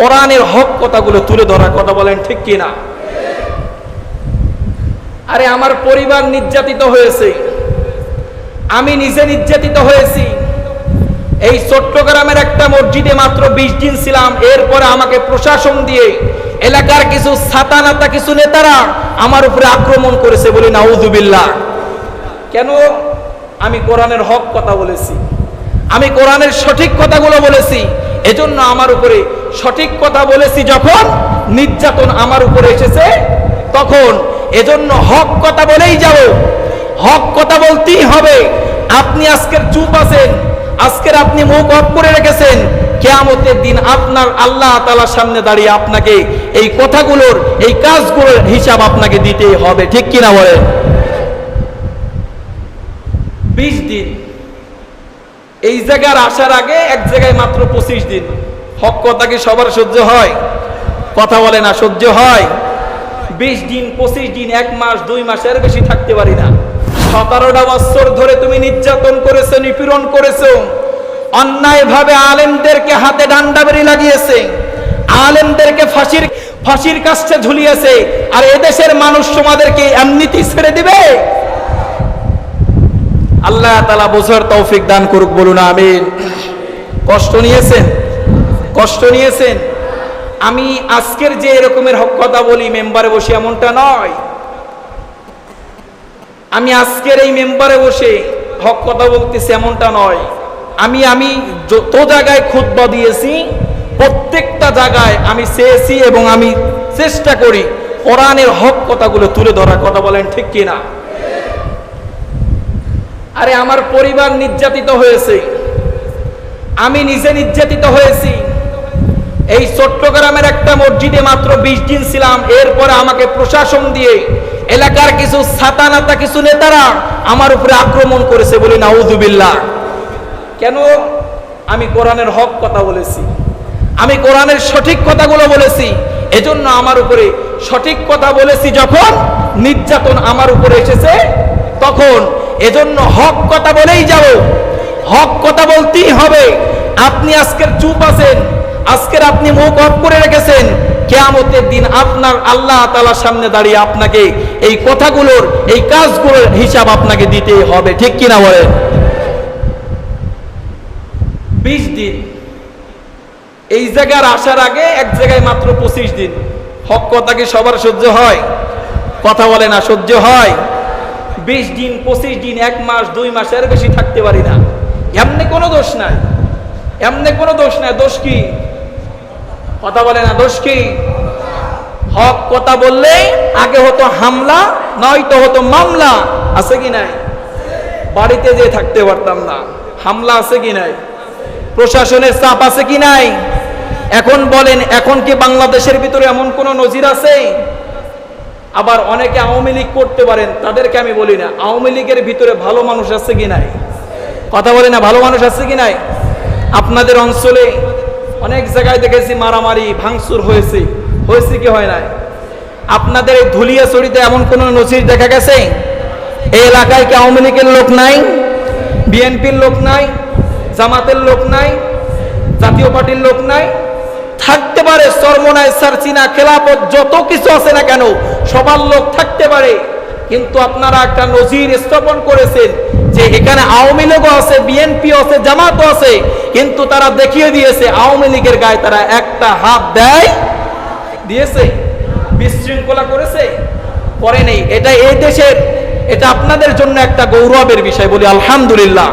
কোরআনের হক কথাগুলো তুলে ধরার কথা বলেন, ঠিক কিনা? আরে, আমার পরিবার নির্যাতিত হয়েছে। আমি নিজে নির্যাতিত হয়েছি। এই চট্টগ্রামের একটা মসজিদে মাত্র বিশ দিন ছিলাম। এরপরে আমাকে প্রশাসন দিয়ে এলাকার কিছু ছাতানাতা, কিছু নেতারা আমার উপরে আক্রমণ করেছে বলি নাউজুবিল্লাহ। কেন? আমি কোরআনের হক কথা বলেছি। আমি কোরআনের সঠিক কথাগুলো বলেছি। এজন্য আমার উপরে সঠিক কথা বলেছি যখন নির্যাতন আমার উপরে এসেছে, তখন এজন্য হক কথা বলেই যাব। হক কথা বলতেই হবে। আপনি আজকের চুপ আছেন, আজকের আপনি মুখ অফ করে রেখেছেন, কেয়ামতের দিন আপনার আল্লাহ তালার সামনে দাঁড়িয়ে আপনাকে এই কথাগুলোর, এই কাজগুলোর হিসাব আপনাকে দিতেই হবে, ঠিক কিনা বলেন? বিশ দিন। এই জায়গার আসার আগে এক জায়গায় মাত্র পঁচিশ দিন। হক কথা কি সবার সহ্য হয়? কথা বলে না, সহ্য হয়। বিশ দিন, পঁচিশ দিন, এক মাস, দুই মাসের বেশি থাকতে পারি না। সতেরোটা বছর ধরে তুমি নির্যাতন করেছ, নিপীড়ন করেছ। অন্যায়ভাবে আলেমদেরকে হাতে ডান্ডা বেরি লাগিয়েছে। আলেমদেরকে ফাঁসির ফাঁসির কাছে ঝুলিয়েছে। আর এদেশের মানুষ তোমাদেরকে এমনিতেই ছেড়ে দিবে? আল্লাহ তালা বোঝার তৌফিক দান করুক, বলুন, আমিন। কষ্ট নিয়েছেন? কষ্ট নিয়েছেন। আমি আজকের যে এরকমের হক কথা বলি, মেম্বারে বসে এমনটা নয়। আমি আজকের এই মেম্বারে বসে হক কথা বলতেছি এমনটা নয়। আমি আমি যত জায়গায় খুতবা দিয়েছি, প্রত্যেকটা জায়গায় আমি চেয়েছি এবং আমি চেষ্টা করি কোরআনের হক কথাগুলো তুলে ধরার কথা বলেন ঠিক কিনা? আরে আমার পরিবার নির্যাতিত হয়েছে। আমি নিজে নির্যাতিত হয়েছি। এই চট্টগ্রামের একটা মসজিদে মাত্র বিশ দিন ছিলাম। এরপরে আমাকে প্রশাসন দিয়ে এলাকার কিছু ছাতানাতা কিছু নেতারা আমার উপরে আক্রমণ করেছে বলি নাউজুবিল্লাহ। কেন? আমি কোরআনের হক কথা বলেছি। আমি কোরআনের সঠিক কথাগুলো বলেছি। এজন্য আমার উপরে সঠিক কথা বলেছি যখন নির্যাতন আমার উপরে এসেছে, তখন এজন্য হক কথা বলেই যাব। হক কথা বলতেই হবে। আপনি আজকের চুপ আছেন। আজকের আপনি মুখ অফ করে রেখেছেন, কেয়ামতের দিন আপনার আল্লাহ তালার সামনে দাঁড়িয়ে আপনাকে এই কথাগুলোর, এই কাজগুলোর হিসাব আপনাকে দিতেই হবে। ঠিক কিনা বলেন? বিশ দিন। এই জায়গার আসার আগে এক জায়গায় মাত্র পঁচিশ দিন। হক কথা কি সবার সহ্য হয়? কথা বলে না, সহ্য হয়। বিশ দিন, পঁচিশ দিন, এক মাস, দুই মাসের বেশি থাকতে পারি না। এমনি কোনো দোষ নাই। এমনি কোনো দোষ নাই। দোষ কি? কথা বলে না, দোষ কি? হক কথা বললে আগে হতো হামলা, নয়তো হতো মামলা, আছে কি নাই? বাড়িতে যে থাকতে পারতাম না, হামলা আছে কি নাই? প্রশাসনের চাপ আছে কি নাই? এখন বলেন, এখন কি বাংলাদেশের ভিতরে এমন কোন নজির আছে? আবার অনেকে আওয়ামী লীগ করতে পারেন, তাদেরকে আমি বলি না, আওয়ামী লীগের ভিতরে ভালো মানুষ আছে কি নাই? কথা বলি না, ভালো মানুষ আছে কি নাই? আপনাদের অঞ্চলে অনেক জায়গায় দেখেছি মারামারি, ভাঙচুর হয়েছে। হয়েছে কি হয় নাই? আপনাদের এই ধুলিয়াছড়িতে এমন কোন নজির দেখা গেছে? এই এলাকায় কি আওয়ামী লীগের লোক নাই? বিএনপির লোক নাই? জামাতের লোক নাই? জাতীয় পার্টির লোক নাই? থাকতে পারে সরমনায় সারচিনা, খেলাপথ, যত কিছু আছে না কেন, সবার লোক থাকতে পারে। কিন্তু আপনারা একটা নজির স্থাপন করেছেন যে এখানে আওয়ামী লীগও আছে বিএনপি আছে, জামাতও আছে, কিন্তু তারা দেখিয়ে দিয়েছে, আওয়ামী লীগের গায়ে তারা একটা হাত দেয়, দিয়েছে, বিশৃঙ্খলা করেছে, করে নেই। এটা এই দেশের, এটা আপনাদের জন্য একটা গৌরবের বিষয় বলি, আলহামদুলিল্লাহ।